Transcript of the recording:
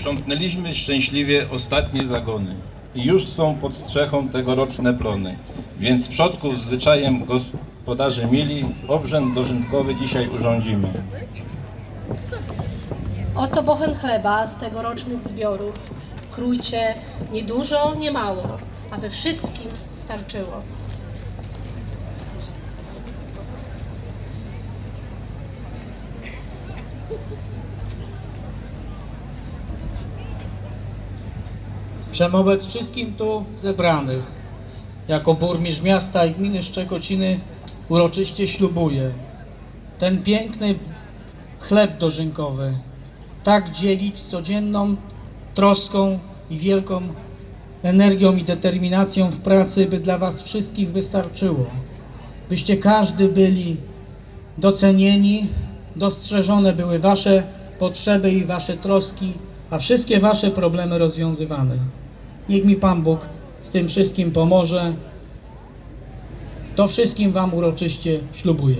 Sprzątnęliśmy szczęśliwie ostatnie zagony i już są pod strzechą tegoroczne plony. Więc przodków zwyczajem gospodarze mili, obrzęd dożynkowy dzisiaj urządzimy. Oto bochen chleba z tegorocznych zbiorów. Krójcie nie dużo, nie mało, aby wszystkim starczyło. Przemobec wszystkim tu zebranych, jako burmistrz miasta i gminy Szczekociny uroczyście ślubuję ten piękny chleb dożynkowy tak dzielić codzienną troską i wielką energią i determinacją w pracy, by dla Was wszystkich wystarczyło. Byście każdy byli docenieni, dostrzeżone były Wasze potrzeby i Wasze troski, a wszystkie Wasze problemy rozwiązywane. Niech mi Pan Bóg w tym wszystkim pomoże. To wszystkim Wam uroczyście ślubuję.